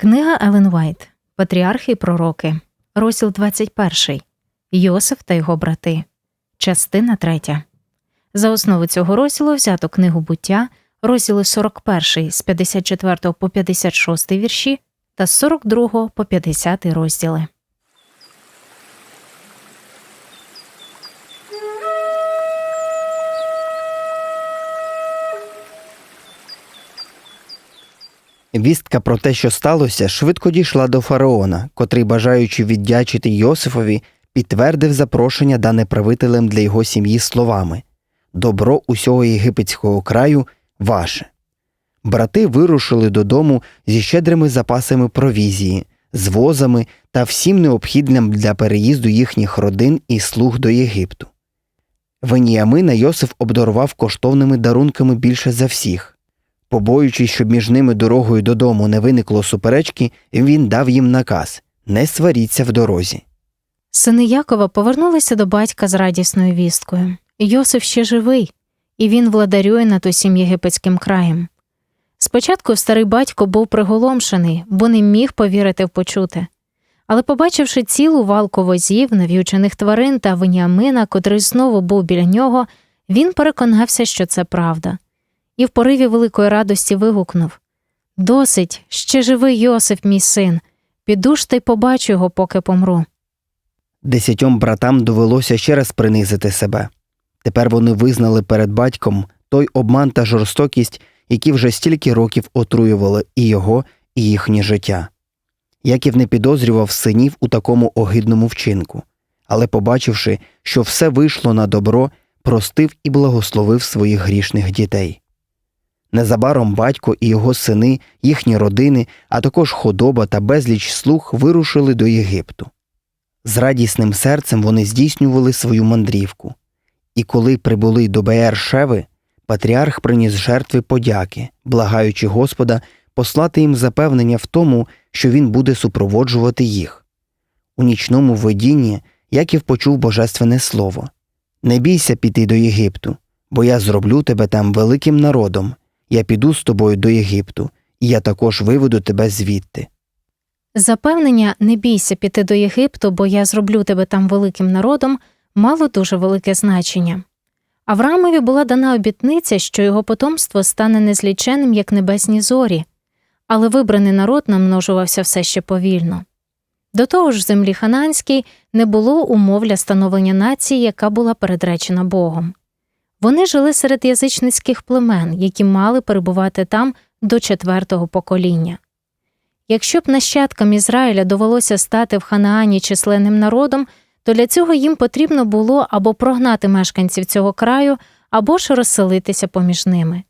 Книга Елен Вайт Патріархи і пророки, розділ 21. Йосиф та його брати, частина 3. За основу цього розділу взято книгу буття, розділи 41 з 54 по 56 вірші та з 42 по 50 розділи. Вістка про те, що сталося, швидко дійшла до фараона, котрий, бажаючи віддячити Йосифові, підтвердив запрошення, дане правителем для його сім'ї словами Добро усього єгипетського краю ваше. Брати вирушили додому зі щедрими запасами провізії, з возами та всім необхідним для переїзду їхніх родин і слуг до Єгипту. Веніамина Йосиф обдарував коштовними дарунками більше за всіх. Побоюючись, щоб між ними дорогою додому не виникло суперечки, він дав їм наказ не сваріться в дорозі. Сини Якова повернулися до батька з радісною вісткою. Йосиф ще живий, і він владарює над усім єгипетським краєм. Спочатку старий батько був приголомшений, бо не міг повірити в почуте. Але, побачивши цілу валку возів, нав'ючених тварин та Веніамина, котрий знову був біля нього, він переконався, що це правда, і в пориві великої радості вигукнув Досить, ще живий Йосиф, мій син, піду ж та й побачу його, поки помру. Десятьом братам довелося ще раз принизити себе. Тепер вони визнали перед батьком той обман та жорстокість, які вже стільки років отруювали і його, і їхнє життя. Яків не підозрював синів у такому огидному вчинку, але, побачивши, що все вийшло на добро, простив і благословив своїх грішних дітей. Незабаром батько і його сини, їхні родини, а також худоба та безліч слуг вирушили до Єгипту. З радісним серцем вони здійснювали свою мандрівку, і коли прибули до Беер Шеви, патріарх приніс жертви подяки, благаючи Господа послати їм запевнення в тому, що він буде супроводжувати їх. У нічному видінні Яків почув божественне слово Не бійся піти до Єгипту, бо я зроблю тебе там великим народом, я піду з тобою до Єгипту, і я також виведу тебе звідти. Запевнення не бійся піти до Єгипту, бо я зроблю тебе там великим народом, мало дуже велике значення. Авраамові була дана обітниця, що його потомство стане незліченим, як небесні зорі, але вибраний народ намножувався все ще повільно. До того ж, в землі Хананській не було умов для становлення нації, яка була передречена Богом. Вони жили серед язичницьких племен, які мали перебувати там до четвертого покоління. Якщо б нащадкам Ізраїля довелося стати в Ханаані численним народом, то для цього їм потрібно було або прогнати мешканців цього краю, або ж розселитися поміж ними.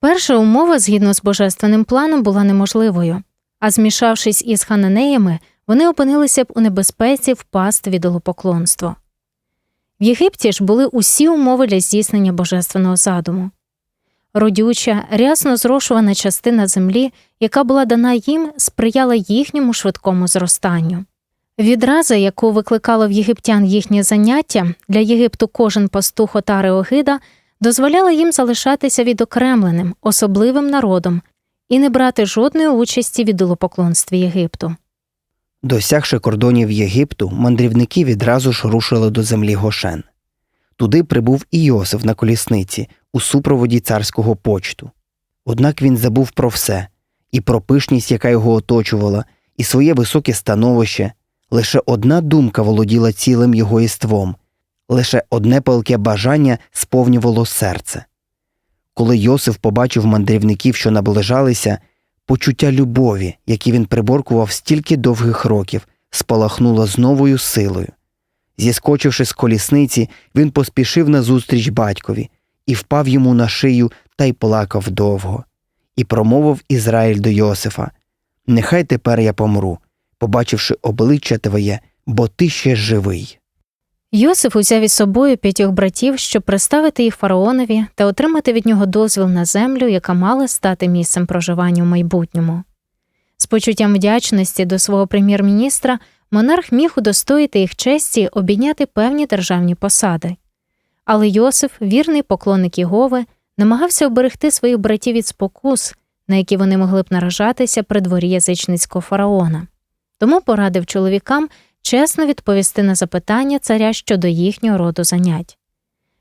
Перша умова, згідно з божественним планом, була неможливою, а змішавшись із хананеями, вони опинилися б у небезпеці впасти від ідолопоклонства. В Єгипті ж були усі умови для здійснення божественного задуму. Родюча, рясно зрошувана частина землі, яка була дана їм, сприяла їхньому швидкому зростанню. Відраза, яку викликало в єгиптян їхнє заняття, для Єгипту кожен пастух отари Огида, дозволяла їм залишатися відокремленим, особливим народом і не брати жодної участі в ідолопоклонстві Єгипту. Досягши кордонів Єгипту, мандрівники відразу ж рушили до землі Гошен. Туди прибув і Йосиф на колісниці у супроводі царського почту. Однак він забув про все і про пишність, яка його оточувала, і своє високе становище. Лише одна думка володіла цілим його єством, лише одне палке бажання сповнювало серце. Коли Йосиф побачив мандрівників, що наближалися, почуття любові, які він приборкував стільки довгих років, спалахнуло з новою силою. Зіскочивши з колісниці, він поспішив назустріч батькові і впав йому на шию та й плакав довго. І промовив Ізраїль до Йосифа Нехай тепер я помру, побачивши обличчя твоє, бо ти ще живий. Йосиф узяв із собою п'ятьох братів, щоб представити їх фараонові та отримати від нього дозвіл на землю, яка мала стати місцем проживання у майбутньому. З почуттям вдячності до свого прем'єр-міністра монарх міг удостоїти їх честі обійняти певні державні посади. Але Йосиф, вірний поклонник Єгови, намагався оберегти своїх братів від спокус, на які вони могли б наражатися при дворі язичницького фараона. Тому порадив чоловікам чесно відповісти на запитання царя щодо їхнього роду занять.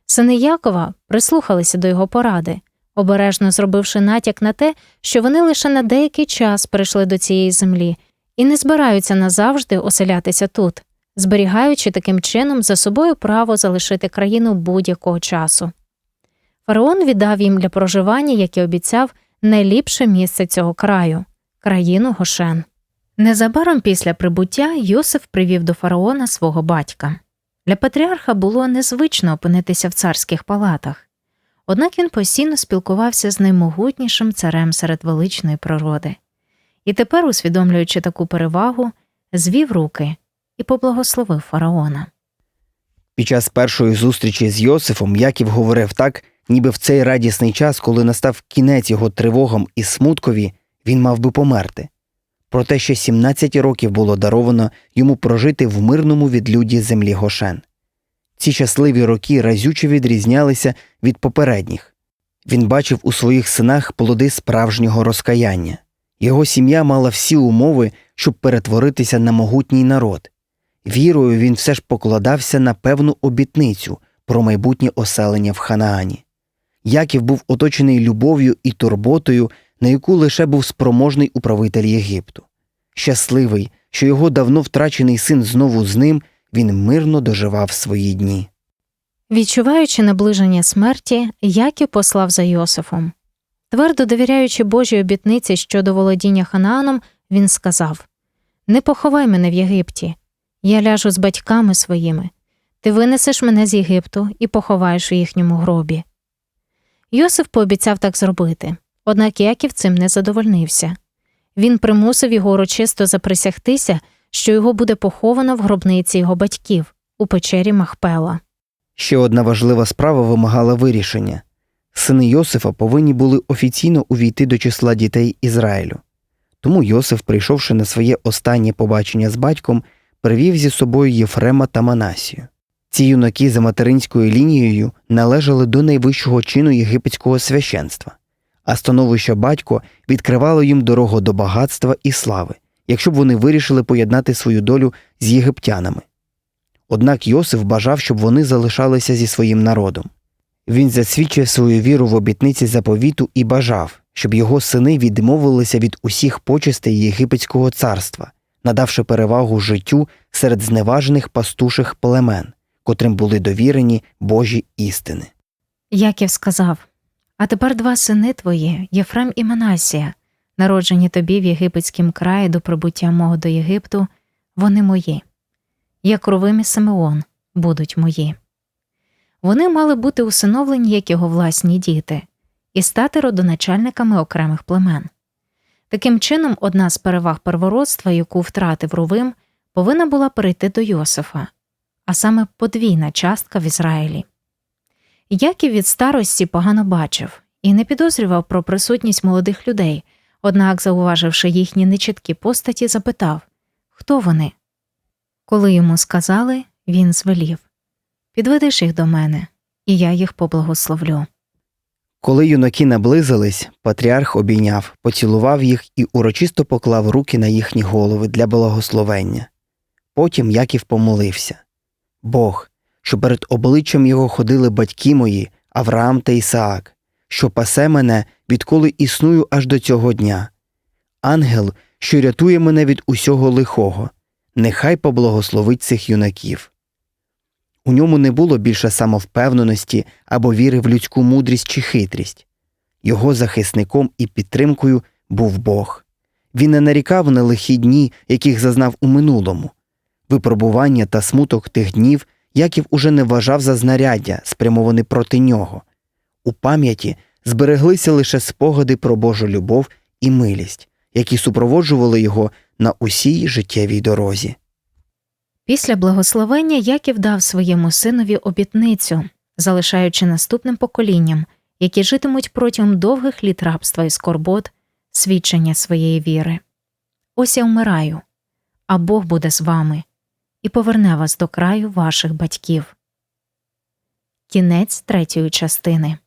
Сини Якова прислухалися до його поради, обережно зробивши натяк на те, що вони лише на деякий час прийшли до цієї землі і не збираються назавжди оселятися тут, зберігаючи таким чином за собою право залишити країну будь-якого часу. Фараон віддав їм для проживання, як і обіцяв, найліпше місце цього краю країну Гошен. Незабаром після прибуття Йосиф привів до фараона свого батька. Для патріарха було незвично опинитися в царських палатах, однак він постійно спілкувався з наймогутнішим царем серед величної природи. І тепер, усвідомлюючи таку перевагу, звів руки і поблагословив фараона. Під час першої зустрічі з Йосифом Яків говорив так, ніби в цей радісний час, коли настав кінець його тривогам і смуткові, він мав би померти. Проте ще 17 років було даровано йому прожити в мирному відлюді землі Гошен. Ці щасливі роки разюче відрізнялися від попередніх. Він бачив у своїх синах плоди справжнього розкаяння. Його сім'я мала всі умови, щоб перетворитися на могутній народ. Вірою він все ж покладався на певну обітницю про майбутнє оселення в Ханаані. Яків був оточений любов'ю і турботою, на яку лише був спроможний управитель Єгипту. Щасливий, що його давно втрачений син знову з ним, він мирно доживав свої дні. Відчуваючи наближення смерті, Яків послав за Йосифом. Твердо довіряючи Божій обітниці щодо володіння Ханааном, він сказав Не поховай мене в Єгипті, я ляжу з батьками своїми. Ти винесеш мене з Єгипту і поховаєш у їхньому гробі. Йосиф пообіцяв так зробити, однак Яків цим не задовольнився. Він примусив його урочисто заприсягтися, що його буде поховано в гробниці його батьків у печері Махпела. Ще одна важлива справа вимагала вирішення. Сини Йосифа повинні були офіційно увійти до числа дітей Ізраїлю. Тому Йосиф, прийшовши на своє останнє побачення з батьком, привів зі собою Єфрема та Манасію. Ці юнаки за материнською лінією належали до найвищого чину єгипетського священства, а становище батько відкривало їм дорогу до багатства і слави, якщо б вони вирішили поєднати свою долю з єгиптянами. Однак Йосиф бажав, щоб вони залишалися зі своїм народом. Він засвідчив свою віру в обітниці заповіту і бажав, щоб його сини відмовилися від усіх почестей єгипетського царства, надавши перевагу життю серед зневажених пастуших племен, котрим були довірені Божі істини. Яків сказав А тепер два сини твої, Єфрем і Манасія, народжені тобі в єгипетськім краї до прибуття мого до Єгипту, вони мої. Як Рувим і Симеон будуть мої. Вони мали бути усиновлені як його власні діти і стати родоначальниками окремих племен. Таким чином, одна з переваг первородства, яку втратив Рувим, повинна була перейти до Йосифа, а саме подвійна частка в Ізраїлі. Яків від старості погано бачив і не підозрював про присутність молодих людей, однак, зауваживши їхні нечіткі постаті, запитав хто вони. Коли йому сказали, він звелів Підведеш їх до мене, і я їх поблагословлю. Коли юнаки наблизились, патріарх обійняв, поцілував їх і урочисто поклав руки на їхні голови для благословення. Потім Яків помолився Бог, що перед обличчям його ходили батьки мої, Авраам та Ісаак, що пасе мене, відколи існую аж до цього дня. Ангел, що рятує мене від усього лихого, нехай поблагословить цих юнаків. У ньому не було більше самовпевненості або віри в людську мудрість чи хитрість. Його захисником і підтримкою був Бог. Він не нарікав на лихі дні, яких зазнав у минулому. Випробування та смуток тих днів Яків уже не вважав за знаряддя, спрямовані проти нього. У пам'яті збереглися лише спогади про Божу любов і милість, які супроводжували його на усій життєвій дорозі. Після благословення Яків дав своєму синові обітницю, залишаючи наступним поколінням, які житимуть протягом довгих літ рабства і скорбот, свідчення своєї віри. Ось я вмираю, а Бог буде з вами і поверне вас до краю ваших батьків. Кінець третьої частини.